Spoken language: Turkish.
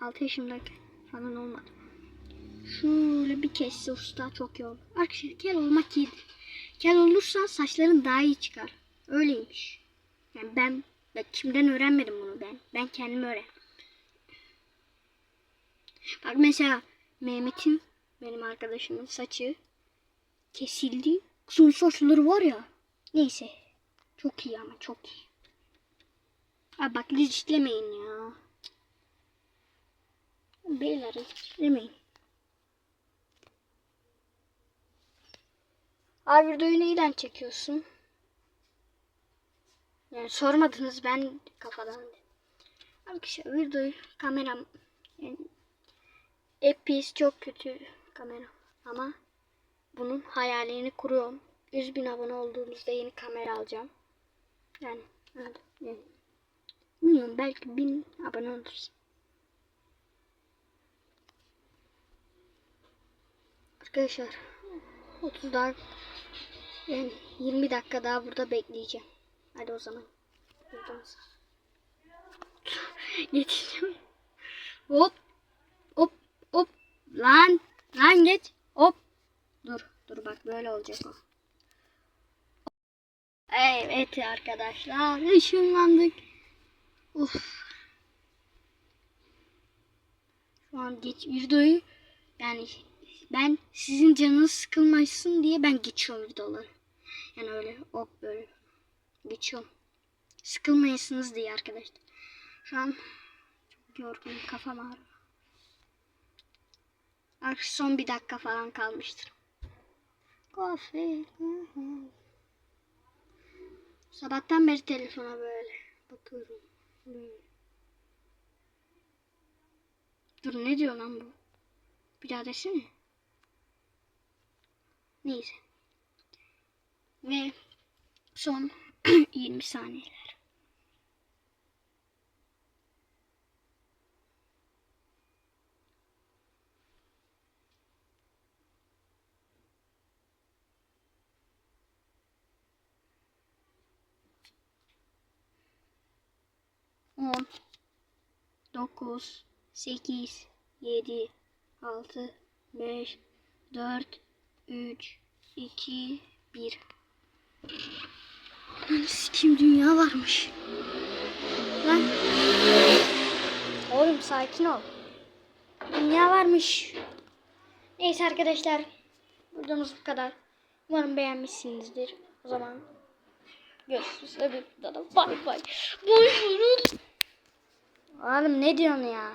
6 yaşımdayken falan olmadı. Şöyle bir kesse usta çok iyi olur. Arkadaşlar kel olmak iyidir. Kel olursan saçların daha iyi çıkar. Öyleymiş. Yani ben, ben kimden öğrenmedim bunu ben. Ben kendim öğrendim. Bak mesela Mehmet'in benim arkadaşımın saçı kesildi. Son saçları var ya. Neyse. Çok iyi ama çok iyi. Abi bak linçlemeyin ya. Beyler linçlemeyin. Abi videoyu neyden çekiyorsun? Yani sormadınız ben kafadan. Arkadaşlar videoyu kameram yani Epis çok kötü kamera ama bunun hayalini kuruyorum. 100 bin abone olduğumuzda yeni kamera alacağım. Yani, evet, yani bilmiyorum belki 1000 abone oluruz. Arkadaşlar 30 daha yani 20 dakika daha burada bekleyeceğim. Hadi o zaman. Yetişeceğim. Hop. Hop. Hop. Lan. Lan geç. Hop. Dur. Dur bak böyle olacak o. Evet arkadaşlar. ışınlandık. Uf. Şu an geç videoyu yani ben sizin canınız sıkılmasın diye ben geçiyorum videoları. Yani öyle hop böyle geçiyorum. Sıkılmayasınız diye arkadaşlar. Şu an çok yorgunum kafam ağrıyor. Artık son bir dakika falan kalmıştır. Kahve. Sabahtan beri telefona böyle bakıyorum. Dur ne diyor lan bu? Bir daha desene. Neyse. Ve son 20 saniyeler. On, dokuz, sekiz, yedi, altı, beş, dört, üç, iki, bir. Lan sikim dünya varmış. Lan. Oğlum sakin ol. Dünya varmış. Neyse arkadaşlar. Videomuz bu kadar. Umarım beğenmişsinizdir. O zaman görüşürüz. Öbür videoda bay bay. Buyurun. Oğlum ne diyorsun ya?